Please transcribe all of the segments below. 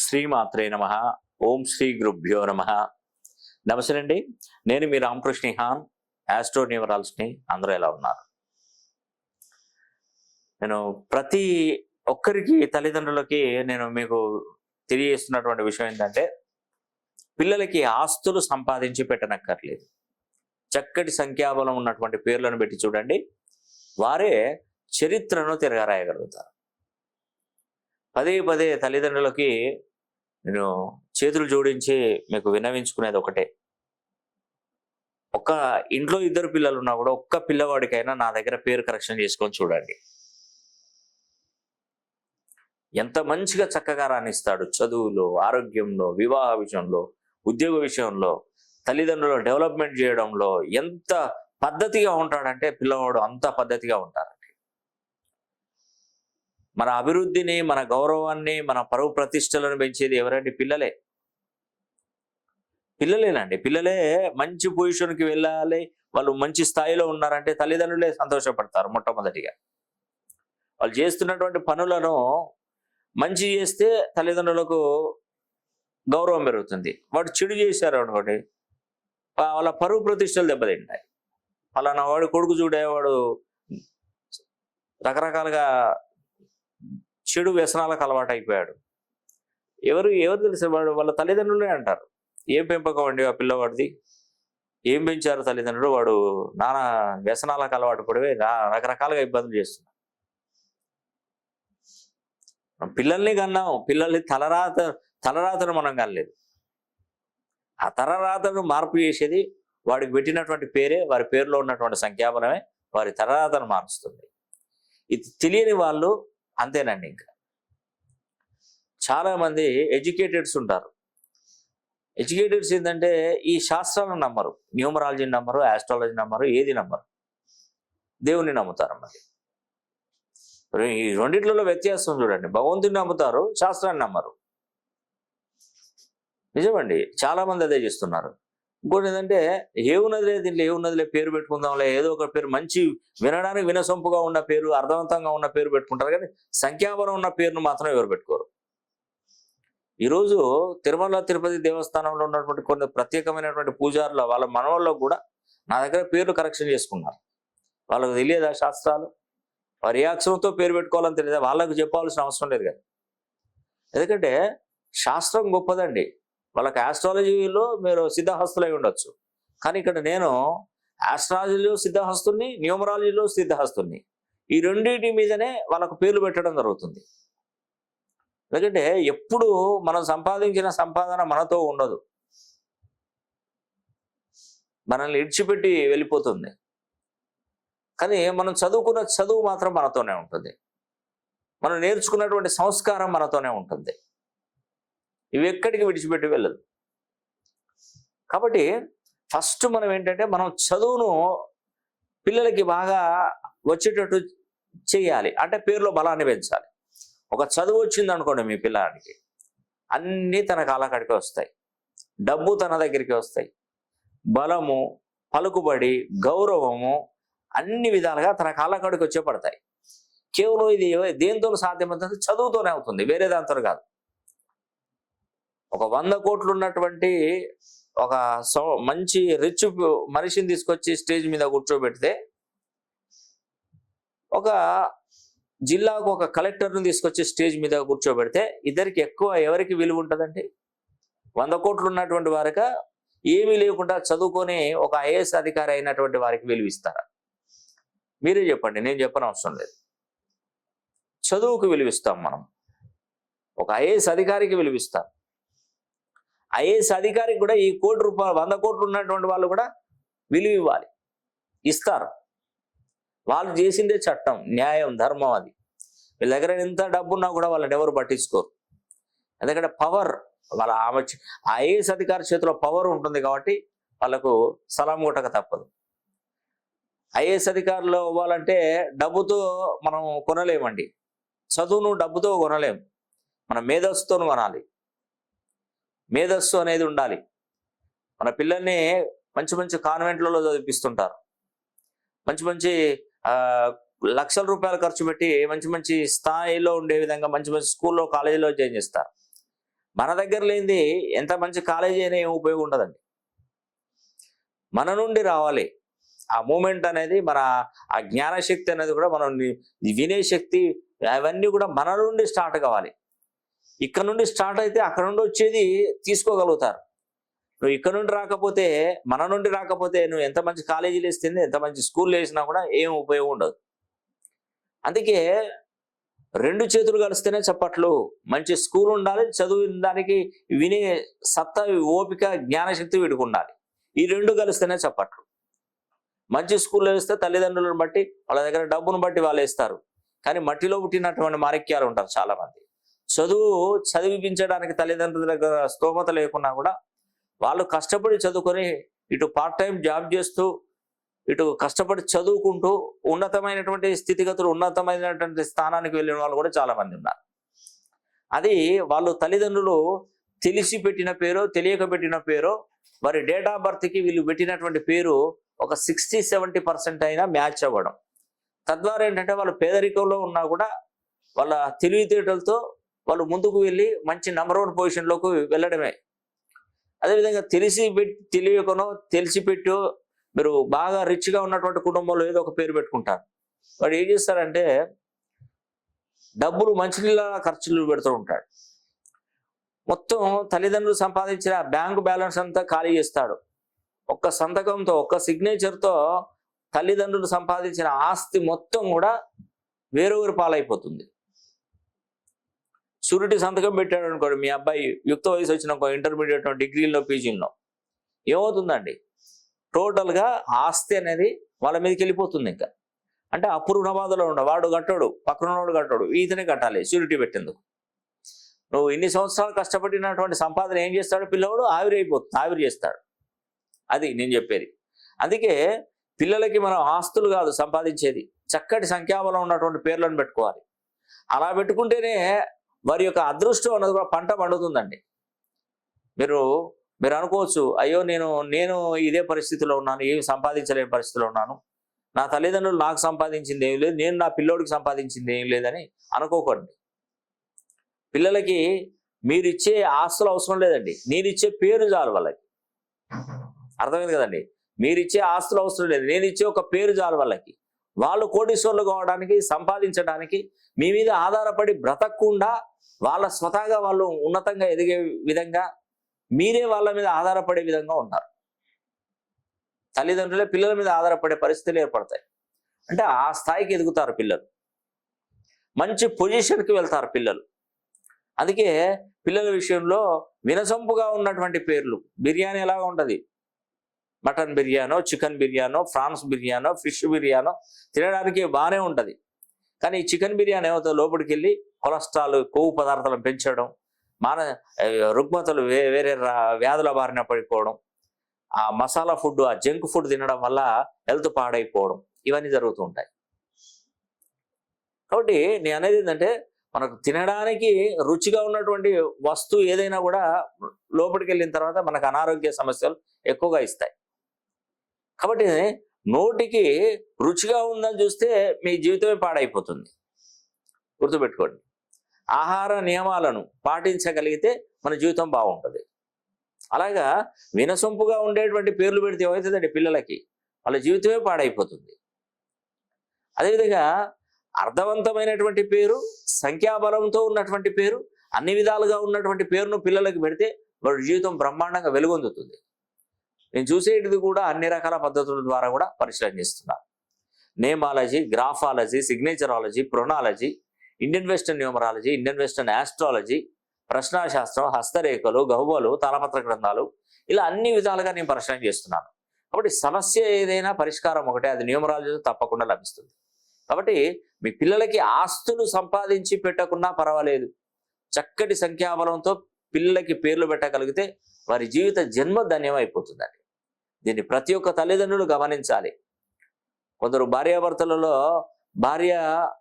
శ్రీమాత్రే నమ. ఓం శ్రీ గురుభ్యో నమ. నమస్తే అండి. నేను మీ రామకృష్ణ హాన్ యాస్ట్రో న్యూమరాల్స్ని అందరూ ఎలా ఉన్నారు? నేను ప్రతి ఒక్కరికి తల్లిదండ్రులకి నేను మీకు తెలియజేస్తున్నటువంటి విషయం ఏంటంటే పిల్లలకి ఆస్తులు సంపాదించి పెట్టనక్కర్లేదు. చక్కటి సంఖ్యాబలం ఉన్నటువంటి పేర్లను పెట్టి చూడండి. వారే చరిత్రను తిరగరాయగలుగుతారు. పదే పదే తల్లిదండ్రులకి నేను చేతులు జోడించి మీకు విన్నవించుకునేది ఒకటే. ఒక్క ఇంట్లో ఇద్దరు పిల్లలు ఉన్నా కూడా ఒక్క పిల్లవాడికైనా నా దగ్గర పేరు కరెక్షన్ చేసుకొని చూడండి. ఎంత మంచిగా చక్కగా రాణిస్తాడు చదువులో ఆరోగ్యంలో వివాహ విషయంలో ఉద్యోగ విషయంలో తల్లిదండ్రులు డెవలప్మెంట్ చేయడంలో ఎంత పద్ధతిగా ఉంటాడంటే పిల్లవాడు అంత పద్ధతిగా ఉంటారు. మన అభివృద్ధిని మన గౌరవాన్ని మన పరువు ప్రతిష్టలను పెంచేది ఎవరండి? పిల్లలే. పిల్లలేనండి. పిల్లలే మంచి పొజిషన్కి వెళ్ళాలి. వాళ్ళు మంచి స్థాయిలో ఉన్నారంటే తల్లిదండ్రులే సంతోషపడతారు మొట్టమొదటిగా. వాళ్ళు చేస్తున్నటువంటి పనులను మంచి చేస్తే తల్లిదండ్రులకు గౌరవం పెరుగుతుంది. వాడు చెడు చేశారు అనుకోండి వాళ్ళ పరువు ప్రతిష్టలు దెబ్బతింటాయి. ఫలానా వాడు కొడుకు చూడేవాడు రకరకాలుగా చెడు వ్యసనాలకు అలవాటు అయిపోయాడు ఎవరు ఎవరు తెలుసు? వాడు వాళ్ళ తల్లిదండ్రులే అంటారు. ఏం పెంపకం అండి ఆ పిల్లవాడిది? ఏం పెంచారు తల్లిదండ్రులు? వాడు నానా వ్యసనాలకు అలవాటు పడివే రా- రకరకాలుగా ఇబ్బందులు చేస్తున్నారు. పిల్లల్ని కన్నాం. పిల్లల్ని తలరాత తలరాతను మనం కనలేదు. ఆ తలరాతను మార్పు చేసేది వాడికి పెట్టినటువంటి పేరే వారి పేరులో ఉన్నటువంటి సంఖ్యాబలమే వారి తలరాతను మారుస్తుంది. ఇది తెలియని వాళ్ళు అంతేనండి ఇంకా. చాలామంది ఎడ్యుకేటెడ్స్ ఉంటారు. ఎడ్యుకేటెడ్స్ ఏంటంటే ఈ శాస్త్రాలను నమ్మరు. న్యూమరాలజీని నమ్మరు ఆస్ట్రాలజీ నమ్మరు ఏది నమ్మరు. దేవుని నమ్ముతారు మరి. ఈ రెండిట్లలో వ్యత్యాసం చూడండి. భగవంతుని నమ్ముతారు శాస్త్రాన్ని నమ్మరు. నిజమండి. చాలామంది అదే చేస్తున్నారు. ఇంకోటి ఏంటంటే ఏ ఉన్నదిలే దీంట్లో ఏ ఉన్నదిలే పేరు పెట్టుకుందాంలే ఏదో ఒక పేరు మంచి వినడానికి వినసొంపుగా ఉన్న పేరు అర్థవంతంగా ఉన్న పేరు పెట్టుకుంటారు కానీ సంఖ్యాబలం ఉన్న పేరును మాత్రం ఎవరు పెట్టుకోరు. ఈరోజు తిరుమల తిరుపతి దేవస్థానంలో ఉన్నటువంటి కొన్ని ప్రత్యేకమైనటువంటి పూజారుల వాళ్ళ మనవల్లో కూడా నా దగ్గర పేర్లు కరెక్షన్ చేసుకున్నారు. వాళ్ళకు తెలియదా శాస్త్రాలు? వారి ఏ అక్షరంతో పేరు పెట్టుకోవాలని తెలియదా? వాళ్ళకు చెప్పాల్సిన అవసరం లేదు కదా. ఎందుకంటే శాస్త్రం గొప్పదండి. వాళ్ళకి ఆస్ట్రాలజీలో మీరు సిద్ధహస్తులై ఉండొచ్చు. కానీ ఇక్కడ నేను ఆస్ట్రాలజీలో సిద్ధహస్తుని న్యూమరాలజీలో సిద్ధహస్తుని ఈ రెండింటి మీదనే వాళ్ళకు పేర్లు పెట్టడం జరుగుతుంది. ఎందుకంటే ఎప్పుడు మనం సంపాదించిన సంపాదన మనతో ఉండదు. మనల్ని ఇడిచిపెట్టి వెళ్ళిపోతుంది. కానీ మనం చదువుకున్న చదువు మాత్రం మనతోనే ఉంటుంది. మనం నేర్చుకున్నటువంటి సంస్కారం మనతోనే ఉంటుంది. ఇవి ఎక్కడికి విడిచిపెట్టి వెళ్ళదు. కాబట్టి ఫస్ట్ మనం ఏంటంటే మనం చదువును పిల్లలకి బాగా వచ్చేటట్టు చేయాలి. అంటే పేరులో బలాన్ని పెంచాలి. ఒక చదువు వచ్చింది అనుకోండి మీ పిల్లాడికి. అన్నీ తన కాలకాడికి వస్తాయి. డబ్బు తన దగ్గరికి వస్తాయి. బలము పలుకుబడి గౌరవము అన్ని విధాలుగా తన కాలకాడికి వచ్చే పడతాయి. కేవలం ఇది దేంతో సాధ్యమవుతుంది చదువుతోనే అవుతుంది. వేరే దాంతో కాదు. ఒక వంద కోట్లు ఉన్నటువంటి ఒక సౌ- మంచి రిచ్ మనిషిని తీసుకొచ్చి స్టేజ్ మీద కూర్చోబెడితే ఒక జిల్లాకు ఒక కలెక్టర్ను తీసుకొచ్చి స్టేజ్ మీద కూర్చోబెడితే ఇద్దరికి ఎక్కువ ఎవరికి విలువ ఉంటుందండి? వంద కోట్లు ఉన్నటువంటి వారిక ఏమీ లేకుండా చదువుకొని ఒక ఐఏఎస్ అధికారి అయినటువంటి వారికి విలువ ఇస్తారా? మీరే చెప్పండి నేను చెప్పని అవసరం లేదు. చదువుకు విలువిస్తాం మనం. ఒక ఐఏఎస్ అధికారికి విలువిస్తాం ఐఏఎస్ అధికారికి కూడా ఈ కోటి రూపాయలు వంద కోట్లు ఉన్నటువంటి వాళ్ళు కూడా విలువ ఇవ్వాలి. ఇస్తారు. వాళ్ళు చేసిందే చట్టం న్యాయం ధర్మం అది. వీళ్ళ దగ్గర ఎంత డబ్బున్నా కూడా వాళ్ళని ఎవరు పట్టించుకోరు. ఎందుకంటే పవర్ వాళ్ళ ఆమె ఐఏఎస్ అధికారి చేతిలో పవర్ ఉంటుంది కాబట్టి వాళ్ళకు సలాం కొట్టక తప్పదు. ఐఏఎస్ అధికారులు ఇవ్వాలంటే డబ్బుతో మనం కొనలేమండి. చదువును డబ్బుతో కొనలేము మన మేధస్సుతో కొనాలి. మేధస్సు అనేది ఉండాలి. మన పిల్లల్ని మంచి మంచి కాన్వెంట్లలో చదివిపిస్తుంటారు. మంచి మంచి లక్షల రూపాయలు ఖర్చు పెట్టి మంచి మంచి స్థాయిలో ఉండే విధంగా మంచి మంచి స్కూల్లో కాలేజీలో జాయిన్ చేస్తారు. మన దగ్గర లేనిది ఎంత మంచి కాలేజీ అయినా ఏం ఉపయోగం ఉండదండి. మన నుండి రావాలి. ఆ మూమెంట్ అనేది మన ఆ జ్ఞానశక్తి అనేది కూడా మనం వినే శక్తి అవన్నీ కూడా మన నుండి స్టార్ట్ కావాలి. ఇక్కడ నుండి స్టార్ట్ అయితే అక్కడ నుండి వచ్చేది తీసుకోగలుగుతారు. నువ్వు ఇక్కడ నుండి రాకపోతే మన నుండి రాకపోతే నువ్వు ఎంత మంచి కాలేజీలు వేస్తుంది ఎంత మంచి స్కూల్ వేసినా కూడా ఏం ఉపయోగం ఉండదు. అందుకే రెండు చేతులు కలిస్తేనే చప్పట్లు. మంచి స్కూల్ ఉండాలి చదువు దానికి వినే సత్తా ఓపిక జ్ఞానశక్తి వీడికి ఉండాలి. ఈ రెండు కలిస్తేనే చప్పట్లు. మంచి స్కూల్లో వేస్తే తల్లిదండ్రులను బట్టి వాళ్ళ దగ్గర డబ్బును బట్టి వాళ్ళు వేస్తారు. కానీ మట్టిలో పుట్టినటువంటి మాణిక్యాలు ఉంటారు చాలామంది. చదువు చదివిపించడానికి తల్లిదండ్రుల దగ్గర స్తోమత లేకున్నా కూడా వాళ్ళు కష్టపడి చదువుకొని ఇటు పార్ట్ టైం జాబ్ చేస్తూ ఇటు కష్టపడి చదువుకుంటూ ఉన్నతమైనటువంటి స్థితిగతులు ఉన్నతమైనటువంటి స్థానానికి వెళ్ళిన వాళ్ళు కూడా చాలా మంది ఉన్నారు. అది వాళ్ళు తల్లిదండ్రులు తెలిసి పెట్టిన పేరు తెలియక పెట్టిన పేరు వారి డేట్ ఆఫ్ బర్త్కి వీళ్ళు పెట్టినటువంటి పేరు ఒక సిక్స్టీ సెవెంటీ పర్సెంట్ అయినా మ్యాచ్ అవ్వడం. తద్వారా ఏంటంటే వాళ్ళు పేదరికంలో ఉన్నా కూడా వాళ్ళ తెలివితేటలతో వాళ్ళు ముందుకు వెళ్ళి మంచి నెంబర్ వన్ పొజిషన్లోకి వెళ్ళడమే. అదేవిధంగా తెలిసి పెట్టి తెలియకనో తెలిసిపెట్టు మీరు బాగా రిచ్గా ఉన్నటువంటి కుటుంబంలో ఏదో ఒక పేరు పెట్టుకుంటారు. వాడు ఏం చేస్తారంటే డబ్బులు మంచినీళ్ళ ఖర్చులు పెడుతూ ఉంటాడు. మొత్తం తల్లిదండ్రులు సంపాదించిన బ్యాంకు బ్యాలెన్స్ అంతా ఖాళీ చేస్తాడు. ఒక్క సంతకంతో ఒక్క సిగ్నేచర్తో తల్లిదండ్రులు సంపాదించిన ఆస్తి మొత్తం కూడా వేరొకరి పాలైపోతుంది. షూరిటీ సంతకం పెట్టాడు అనుకోండి మీ అబ్బాయి యుక్త వయసు వచ్చిన ఒక ఇంటర్మీడియట్ డిగ్రీలో పీజీలో ఏమవుతుందండి? టోటల్గా ఆస్తి అనేది వాళ్ళ మీదకి వెళ్ళిపోతుంది ఇంకా. అంటే అప్పుడు రుణబాధలో ఉండ వాడు కట్టాడు పక్కనవాడు కట్టాడు ఈతనే కట్టాలి షూరిటీ పెట్టేందుకు. నువ్వు ఇన్ని సంవత్సరాలు కష్టపడినటువంటి సంపాదన ఏం చేస్తాడు పిల్లవాడు? ఆవిరి అయిపోతుంది ఆవిరి చేస్తాడు. అది నేను చెప్పేది. అందుకే పిల్లలకి మనం ఆస్తులు కాదు సంపాదించేది. చక్కటి సంఖ్యాబలం ఉన్నటువంటి పేర్లను పెట్టుకోవాలి. అలా పెట్టుకుంటేనే వారి యొక్క అదృష్టం అన్నది కూడా పంట పండుతుందండి. మీరు మీరు అనుకోవచ్చు అయ్యో నేను నేను ఇదే పరిస్థితిలో ఉన్నాను ఏమి సంపాదించలేని పరిస్థితిలో ఉన్నాను. నా తల్లిదండ్రులు నాకు సంపాదించింది ఏం లేదు నేను నా పిల్లోడికి సంపాదించింది ఏం లేదని అనుకోకండి. పిల్లలకి మీరు ఇచ్చే ఆస్తులు అవసరం లేదండి. నేను ఇచ్చే పేరు చాలు వాళ్ళకి. అర్థమైంది కదండి? మీరు ఇచ్చే ఆస్తులు అవసరం లేదు. నేను ఇచ్చే ఒక పేరు చాలు వాళ్ళకి. వాళ్ళు కోటీశ్వర్లు కావడానికి సంపాదించడానికి మీ మీద ఆధారపడి బ్రతకకుండా వాళ్ళ స్వతహాగా వాళ్ళు ఉన్నతంగా ఎదిగే విధంగా మీరే వాళ్ళ మీద ఆధారపడే విధంగా ఉన్నారు. తల్లిదండ్రులే పిల్లల మీద ఆధారపడే పరిస్థితులు ఏర్పడతాయి. అంటే ఆ స్థాయికి ఎదుగుతారు పిల్లలు. మంచి పొజిషన్కి వెళ్తారు పిల్లలు. అందుకే పిల్లల విషయంలో వినసొంపుగా ఉన్నటువంటి పేర్లు. బిర్యానీ ఎలాగా ఉంటుంది? మటన్ బిర్యానో చికెన్ బిర్యానో ఫ్రాన్స్ బిర్యానో ఫిష్ బిర్యానో తినడానికి బాగానే ఉంటుంది. కానీ ఈ చికెన్ బిర్యానీ ఏమవుతుంది లోపలికి వెళ్ళి కొలెస్ట్రాల్ కొవ్వు పదార్థాలను పెంచడం మాన రుగ్మతలు వే వేరే రా- వ్యాధుల బారిన పడిపోవడం ఆ మసాలా ఫుడ్ ఆ జంక్ ఫుడ్ తినడం వల్ల హెల్త్ పాడైపోవడం ఇవన్నీ జరుగుతూ ఉంటాయి. కాబట్టి నేను అనేది ఏంటంటే మనకు తినడానికి రుచిగా ఉన్నటువంటి వస్తువు ఏదైనా కూడా లోపలికి వెళ్ళిన తర్వాత మనకు అనారోగ్య సమస్యలు ఎక్కువగా ఇస్తాయి. కాబట్టి నోటికి రుచిగా ఉందని చూస్తే మీ జీవితమే పాడైపోతుంది. గుర్తుపెట్టుకోండి. ఆహార నియమాలను పాటించగలిగితే మన జీవితం బాగుంటుంది. అలాగా వినసొంపుగా ఉండేటువంటి పేర్లు పెడితే ఏమవుతుందండి పిల్లలకి? వాళ్ళ జీవితమే పాడైపోతుంది. అదేవిధంగా అర్థవంతమైనటువంటి పేరు సంఖ్యాబలంతో ఉన్నటువంటి పేరు అన్ని విధాలుగా ఉన్నటువంటి పేరును పిల్లలకు పెడితే వాడి జీవితం బ్రహ్మాండంగా వెలుగొందుతుంది. నేను చూసేటిది కూడా అన్ని రకాల పద్ధతుల ద్వారా కూడా పరిశీలన చేస్తున్నా. Nameology graphology signatureology pronology Indian western numerology Indian western astrology ప్రశ్నాశాస్త్రం హస్తరేఖలు గహ్వలు తాళపత్ర గ్రంథాలు ఇలా అన్ని విధాలుగా నేను పరిశ్రమ చేస్తున్నాను. కాబట్టి సమస్య ఏదైనా పరిష్కారం ఒకటే అది న్యూమరాలజీ తప్పకుండా లభిస్తుంది. కాబట్టి మీ పిల్లలకి ఆస్తులు సంపాదించి పెట్టకున్నా పర్వాలేదు. చక్కటి సంఖ్యాబలంతో పిల్లలకి పేర్లు పెట్టగలిగితే వారి జీవిత జన్మ ధన్యమైపోతుందండి. దీన్ని ప్రతి ఒక్క తల్లిదండ్రులు గమనించాలి. కొందరు భార్యాభర్తలలో భార్య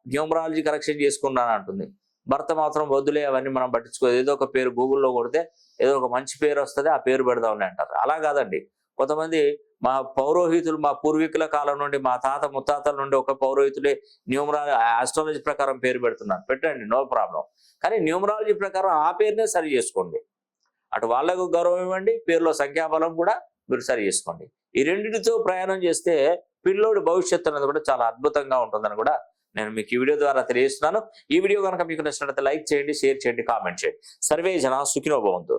న్యూమరాలజీ కరెక్షన్ చేసుకున్నాను అంటుంది. భర్త మాత్రం వద్దులే అవన్నీ మనం పట్టించుకోదు ఏదో ఒక పేరు గూగుల్లో కొడితే ఏదో ఒక మంచి పేరు వస్తుంది ఆ పేరు పెడదామని అంటారు. అలా కాదండి. కొంతమంది మా పౌరోహితులు మా పూర్వీకుల కాలం నుండి మా తాత ముత్తాతల నుండి ఒక పౌరోహితులే న్యూమరాలజీ ఆస్ట్రాలజీ ప్రకారం పేరు పెడుతున్నారు పెట్టండి నో ప్రాబ్లం. కానీ న్యూమరాలజీ ప్రకారం ఆ పేరునే సరి చేసుకోండి. అటు వాళ్ళకు గౌరవం ఇవ్వండి పేరులో సంఖ్యాబలం కూడా మీరు సరి చేసుకోండి. ఈ రెండింటితో ప్రయాణం చేస్తే పిల్లోడి భవిష్యత్తు అనేది కూడా చాలా అద్భుతంగా ఉంటుందని కూడా నేను మీకు ఈ వీడియో ద్వారా తెలియజేస్తున్నాను. ఈ వీడియో కనుక మీకు నచ్చినట్లయితే లైక్ చేయండి షేర్ చేయండి కామెంట్ చేయండి. సర్వే జన సుఖినో భవంతు.